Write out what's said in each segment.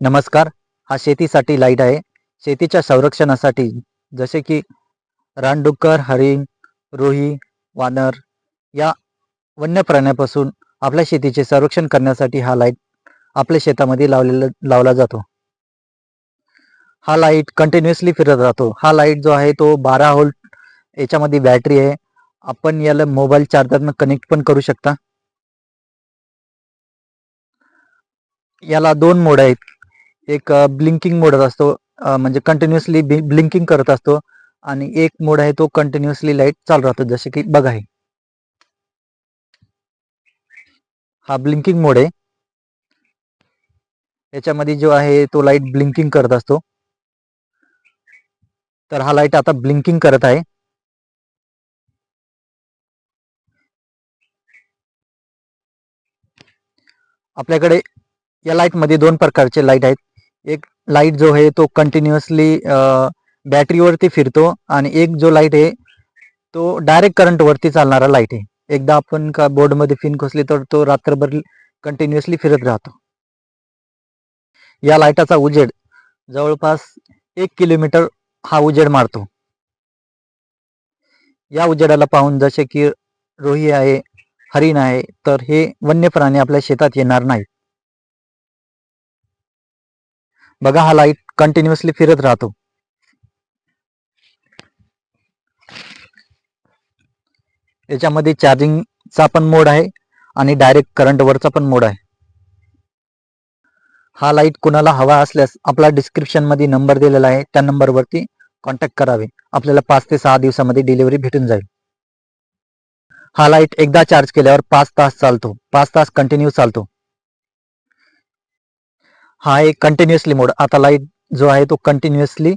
नमस्कार. हा शेतीसाठी लाइट आहे. शेतीच्या संरक्षणासाठी जसे की रानडुक्कर हरिण रोही वानर या वन्य प्राण्यापासून आपल्या शेतीचे संरक्षण करण्यासाठी हा लाइट आपल्या शेतामध्ये लावलेला लावला जातो. हा लाइट कंटिन्युअसली फिरत राहतो. हा लाइट जो आहे तो बारा होल्ट याच्यामध्ये बॅटरी आहे. आपण याला मोबाईल चार्जरनं कनेक्ट पण करू शकता. याला दोन मोड आहेत. एक ब्लिंकिंग मोडत असतो म्हणजे कंटिन्युअसली ब्लिंकिंग करत असतो आणि एक मोड आहे तो कंटिन्युअसली लाइट चालू राहतो जसे की बघा हे. हा ब्लिंकिंग मोड आहे. याच्यामध्ये जो आहे तो लाइट ब्लिंकिंग करत असतो. तर हा लाइट आता ब्लिंकिंग करत आहे. आपल्याकडे या लाइटमध्ये दोन प्रकारचे लाइट आहेत. एक लाइट जो आहे तो कंटिन्युअसली बॅटरीवरती फिरतो आणि एक जो लाइट आहे तो डायरेक्ट करंट वरती चालणारा लाइट आहे. एकदा आपण का बोर्डमध्ये फिन खोसली तर तो रात्रभर कंटिन्युअसली फिरत राहतो. या लाईटाचा उजेड जवळपास एक किलोमीटर हा उजेड मारतो. या उजेडाला पाहून जसे की रोही आहे हरिण आहे तर हे वन्य प्राणी आपल्या शेतात येणार नाही बघा हा लाइट कंटिन्युअसली फिरत राहतो. याच्यामध्ये चार्जिंगचा पण मोड आहे आणि डायरेक्ट करंटवरचा पण मोड आहे. हा लाइट कुणाला हवा असल्यास आपला डिस्क्रिप्शनमध्ये नंबर दिलेला आहे. त्या नंबरवरती कॉन्टॅक्ट करावे. आपल्याला पाच ते सहा दिवसामध्ये डिलिव्हरी भेटून जाईल. हा लाइट एकदा चार्ज केल्यावर पाच तास चालतो. पाच तास कंटिन्यू चालतो. हा एक कंटिन्युअसली मोड आता लाइट जो आहे तो कंटिन्युअसली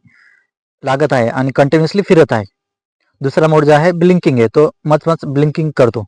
लागत आहे आणि कंटिन्युअसली फिरत आहे. दुसरा मोड जो आहे ब्लिंकिंग आहे. तो मच मच ब्लिंकिंग करतो.